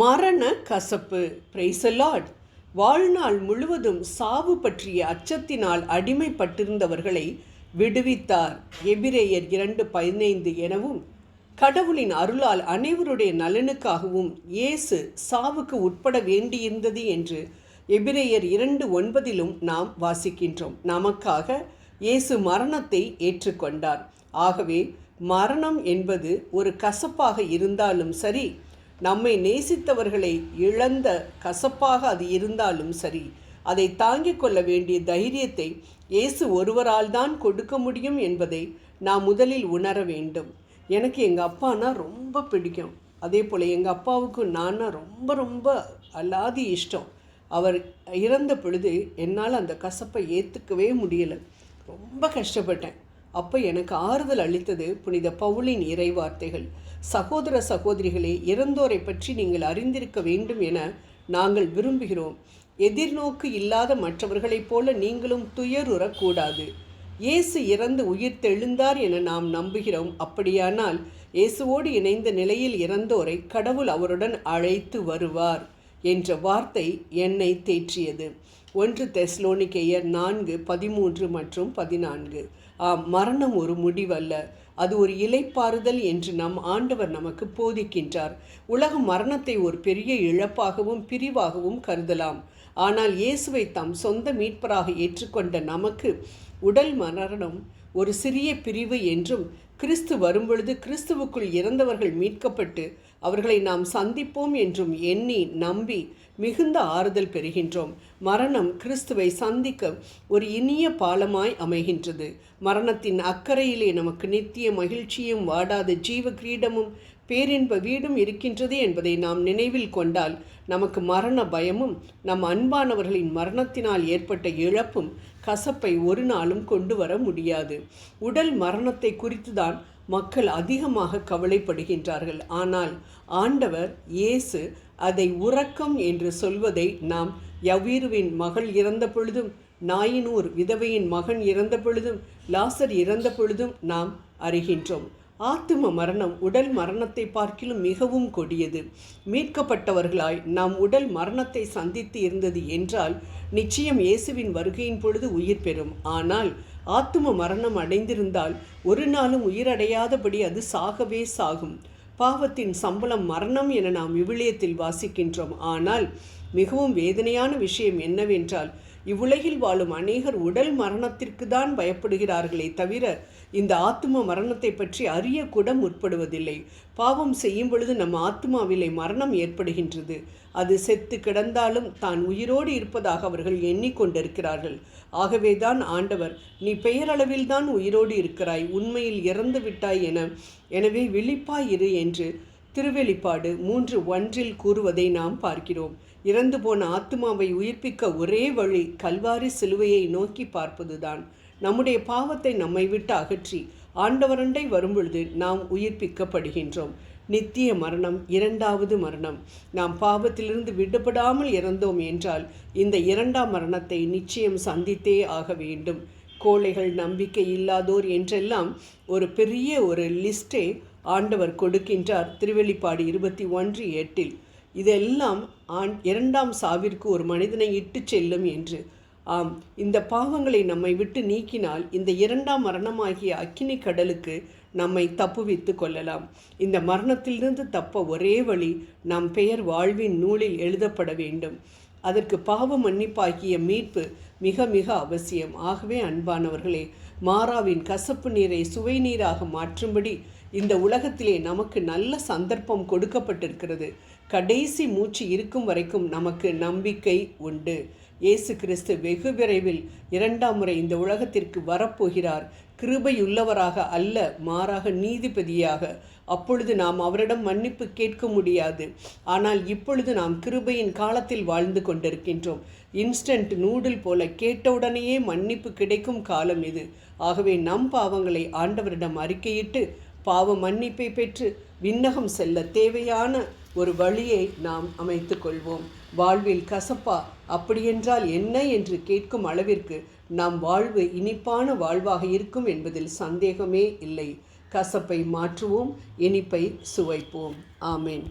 மரண கசப்பு பிரைசலாட் வாழ்நாள் முழுவதும் சாவு பற்றிய அச்சத்தினால் அடிமைப்பட்டிருந்தவர்களை விடுவித்தார். எபிரேயர் இரண்டு பதினைந்து எனவும் கடவுளின் அருளால் அனைவருடைய நலனுக்காகவும் இயேசு சாவுக்கு உட்பட வேண்டியிருந்தது என்று எபிரேயர் இரண்டு ஒன்பதிலும் நாம் வாசிக்கின்றோம். நமக்காக இயேசு மரணத்தை ஏற்றுக்கொண்டார். ஆகவே மரணம் என்பது ஒரு கசப்பாக இருந்தாலும் சரி நம்மை நேசித்தவர்களை இழந்த கசப்பாக அது இருந்தாலும் சரி அதை தாங்கிக் கொள்ள வேண்டிய தைரியத்தை இயேசு ஒருவரால் தான் கொடுக்க முடியும் என்பதை நான் முதலில் உணர வேண்டும். எனக்கு எங்கள் அப்பானா ரொம்ப பிடிக்கும். அதே போல் எங்கள் அப்பாவுக்கு நான் ரொம்ப ரொம்ப அல்லாதி இஷ்டம். அவர் இறந்த பொழுது என்னால் அந்த கசப்பை ஏற்றுக்கவே முடியலை. ரொம்ப கஷ்டப்பட்டேன். அப்போ எனக்கு ஆறுதல் அளித்தது புனித பவுலின் இறைவார்த்தைகள். சகோதர சகோதரிகளே இறந்தோரை பற்றி நீங்கள் அறிந்திருக்க வேண்டும் என நாங்கள் விரும்புகிறோம். எதிர்நோக்கு இல்லாத மற்றவர்களைப் போல நீங்களும் துயருறக்கூடாது. இயேசு இறந்து உயிர் தெழுந்தார் என நாம் நம்புகிறோம். அப்படியானால் இயேசுவோடு இணைந்த நிலையில் இறந்தோரை கடவுள் அவருடன் அழைத்து வருவார் என்ற வார்த்தை என்னை தேற்றியது. ஒன்று தெஸ்லோனிக்கேயர் நான்கு பதிமூன்று மற்றும் பதினான்கு. மரணம் ஒரு முடிவல்ல. அது ஒரு இலைப்பாறுதல் என்று நம் ஆண்டவர் நமக்கு போதிக்கின்றார். உலகம் மரணத்தை ஒரு பெரிய இழப்பாகவும் பிரிவாகவும் கருதலாம். ஆனால் இயேசுவை தம் சொந்த மீட்பராக ஏற்றுக்கொண்ட நமக்கு உடல் மரணம் ஒரு சிறிய பிரிவு என்றும் கிறிஸ்து வரும்பொழுது கிறிஸ்துவுக்குள் இறந்தவர்கள் மீட்கப்பட்டு அவர்களை நாம் சந்திப்போம் என்றும் எண்ணி நம்பி மிகுந்த ஆறுதல் பெறுகின்றோம். மரணம் கிறிஸ்துவை சந்திக்க ஒரு இனிய பாலமாய் அமைகின்றது. மரணத்தின் அக்கறையிலே நமக்கு நித்திய மகிழ்ச்சியும் வாடாத ஜீவ கிரீடமும் பேரின்ப வீடும் இருக்கின்றது என்பதை நாம் நினைவில் கொண்டால் நமக்கு மரண பயமும் நம் அன்பானவர்களின் மரணத்தினால் ஏற்பட்ட இழப்பும் கசப்பை ஒரு நாளும் கொண்டு வர முடியாது. உடல் மரணத்தை குறித்துதான் மக்கள் அதிகமாக கவலைப்படுகின்றார்கள். ஆனால் ஆண்டவர் இயேசு அதை உறக்கம் என்று சொல்வதை நாம் யவீருவின் மகள் இறந்த பொழுதும் நாயினூர் விதவையின் மகன் இறந்த பொழுதும் லாசர் இறந்த பொழுதும் நாம் அறிகின்றோம். ஆத்தும மரணம் உடல் மரணத்தை பார்க்கிலும் மிகவும் கொடியது. மீட்கப்பட்டவர்களாய் நாம் உடல் மரணத்தை சந்தித்து இருந்தது என்றால் நிச்சயம் இயேசுவின் வருகையின் பொழுது உயிர் பெறும். ஆனால் ஆத்தும மரணம் அடைந்திருந்தால் ஒரு நாளும் உயிரடையாதபடி அது சாகவே சாகும். பாவத்தின் சம்பளம் மரணம் என நாம் விவிலியத்தில் வாசிக்கின்றோம். ஆனால் மிகவும் வேதனையான விஷயம் என்னவென்றால் இவ்வுலகில் வாழும் அநேகர் உடல் மரணத்திற்கு தான் பயப்படுகிறார்களே தவிர இந்த ஆத்ம மரணத்தை பற்றி அறிய கூட முற்படுவதில்லை. பாவம் செய்யும் பொழுது நம் ஆத்மாவிலே மரணம் ஏற்படுகின்றது. அது செத்து கிடந்தாலும் தான் உயிரோடு இருப்பதாக அவர்கள் எண்ணிக்கொண்டிருக்கிறார்கள். ஆகவேதான் ஆண்டவர் நீ பெயரளவில் தான் உயிரோடு இருக்கிறாய் உண்மையில் இறந்து விட்டாய் என எனவே விழிப்பாயிரு என்று திருவெளிப்பாடு மூன்று ஒன்றில் கூறுவதை நாம் பார்க்கிறோம். இறந்து போன ஆத்மாவை உயிர்ப்பிக்க ஒரே வழி கல்வாரி சிலுவையை நோக்கி பார்ப்பதுதான். நம்முடைய பாவத்தை நம்மை விட்டு அகற்றி ஆண்டவரண்டை வரும்பொழுது நாம் உயிர்ப்பிக்கப்படுகின்றோம். நித்திய மரணம் இரண்டாவது மரணம். நாம் பாவத்திலிருந்து விடுபடாமல் இறந்தோம் என்றால் இந்த இரண்டாம் மரணத்தை நிச்சயம் சந்தித்தே ஆக வேண்டும். கோழைகள் நம்பிக்கை இல்லாதோர் என்றெல்லாம் ஒரு பெரிய ஒரு லிஸ்டே ஆண்டவர் கொடுக்கின்றார். திருவெளிப்பாடு இருபத்தி ஒன்று எட்டில் இதெல்லாம் ஆண் இரண்டாம் சாவிற்கு ஒரு மனிதனை இட்டு செல்லும் என்று. ஆம் இந்த பாவங்களை நம்மை விட்டு நீக்கினால் இந்த இரண்டாம் மரணமாகிய அக்கினி கடலுக்கு நம்மை தப்புவித்து கொள்ளலாம். இந்த மரணத்திலிருந்து தப்ப ஒரே வழி நம் பெயர் வாழ்வின் நூலில் எழுதப்பட வேண்டும். அதற்கு பாவ மன்னிப்பாகிய மீட்பு மிக மிக அவசியம். ஆகவே அன்பானவர்களே மாறாவின் கசப்பு நீரை சுவை நீராக மாற்றும்படி இந்த உலகத்திலே நமக்கு நல்ல சந்தர்ப்பம் கொடுக்கப்பட்டிருக்கிறது. கடைசி மூச்சு இருக்கும் வரைக்கும் நமக்கு நம்பிக்கை உண்டு. இயேசு கிறிஸ்து வெகு விரைவில் இரண்டாம் முறை இந்த உலகத்திற்கு வரப்போகிறார். கிருபையுள்ளவராக அல்ல மாறாக நீதிபதியாக. அப்பொழுது நாம் அவரிடம் மன்னிப்பு கேட்க முடியாது. ஆனால் இப்பொழுது நாம் கிருபையின் காலத்தில் வாழ்ந்து கொண்டிருக்கின்றோம். இன்ஸ்டன்ட் நூடுல் போல கேட்டவுடனேயே மன்னிப்பு கிடைக்கும் காலம் இது. ஆகவே நம் பாவங்களை ஆண்டவரிடம் அறிக்கையிட்டு பாவ மன்னிப்பை பெற்று விண்ணகம் செல்ல தேவையான ஒரு வழியை நாம் அமைத்து கொள்வோம் வாழ்வில் கசப்பா அப்படியென்றால் என்ன? என்று கேட்கும் அளவிற்கு நம் வாழ்வு இனிப்பான வாழ்வாக இருக்கும் என்பதில் சந்தேகமே இல்லை. கசப்பை மாற்றுவோம் இனிப்பை சுவைப்போம். ஆமேன்.